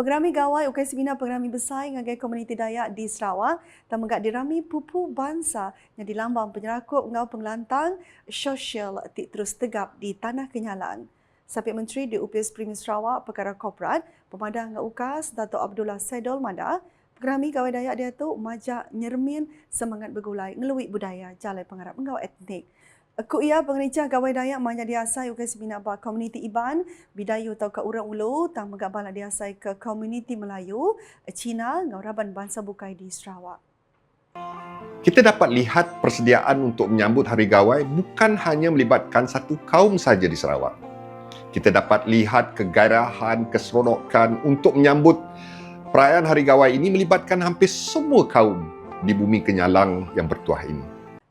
Pengerami gawai UKS Bina Pengerami Besar ngagai komuniti Dayak di Sarawak dan dirami pupu bangsa yang dilambang penyerakup ngau pengelantang sosial tik terus tegap di Tanah Kenyalan. Sapi Menteri di UPS Primi Sarawak Perkara Korporat Pemadang ngau UKAS Dato' Abdullah Saidol Mada Pengerami gawai Dayak dia tu majak nyermin semangat bergulai ngeluit budaya jalai pengarap ngau etnik. Aku ia pengenicah gawai Dayak manja diasai ukai sebina ba komuniti Iban, Bidayu atau ke Urang Ulu, tang megak bala diasai ke komuniti Melayu, Cina, ngauraban bangsa bukai di Sarawak. Kita dapat lihat persediaan untuk menyambut Hari Gawai bukan hanya melibatkan satu kaum saja di Sarawak. Kita dapat lihat kegairahan, keseronokan untuk menyambut perayaan Hari Gawai ini melibatkan hampir semua kaum di bumi Kenyalang yang bertuah ini.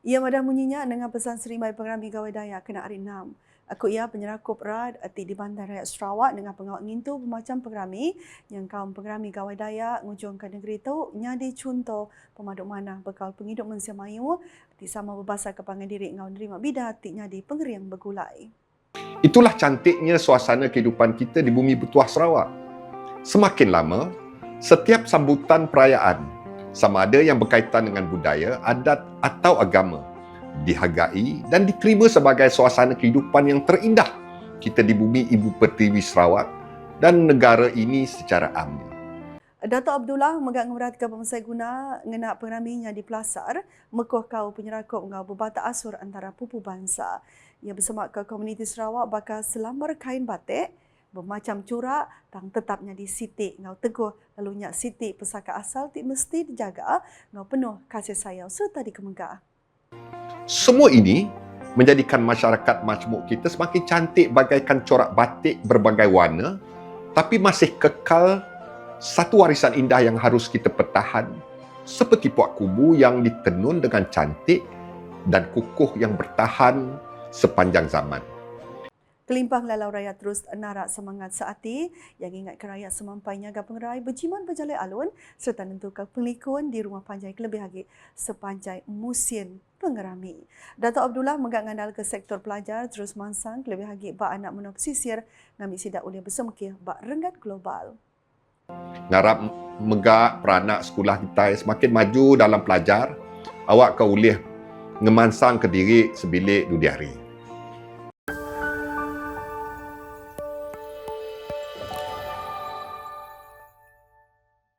Ia madah munyinya dengan pesan serimai pengerami gawai daya kena hari enam. Aku ia penyerakup rad ati di Bandar Raya Sarawak dengan pengawal ngintu pemacam pengerami yang kaum pengerami gawai daya ngujung ke negeri itu nyadi contoh pemaduk mana bekal penghidup manusia mayu di sama berbahasa kepangan diri ngau nerima bidat ti nyadi pengeriang bergulai. Itulah cantiknya suasana kehidupan kita di bumi bertuah Sarawak. Semakin lama, setiap sambutan perayaan sama ada yang berkaitan dengan budaya, adat atau agama dihargai dan diterima sebagai suasana kehidupan yang terindah kita di bumi Ibu Pertiwi Sarawak dan negara ini secara amnya. Dato' Abdullah megak ngurat ke guna ngenak pengraminya di Pelasar, mekoh kau penyerakup ngau berbata asur antara pupu bangsa. Ia bersama ke komuniti Sarawak bakal selamar kain batik, bermacam corak tang tetapnya di Siti ngau teguh lalu nyak Siti pesaka asal ti mesti dijaga ngau penuh kasih sayang serta dikemegah. Semua ini menjadikan masyarakat majmuk kita semakin cantik bagaikan corak batik berbagai warna tapi masih kekal satu warisan indah yang harus kita pertahan seperti puak kubu yang ditenun dengan cantik dan kukuh yang bertahan sepanjang zaman. Kelimpang lalau rakyat terus narak semangat seati yang ingatkan rakyat semampainya pengerai berjiman berjalai alun serta nentukan pelikun di rumah panjai kelebih lagi sepanjang musim pengerami. Dato' Abdullah menggak ngandal ke sektor pelajar terus mansang kelebih lagi bak anak menua pesisir ngami sidak uliah bersemkih bak renggat global. Ngarap megak peranak sekolah kita semakin maju dalam pelajar, awak kau boleh ngemansang ke diri sebilik dua hari.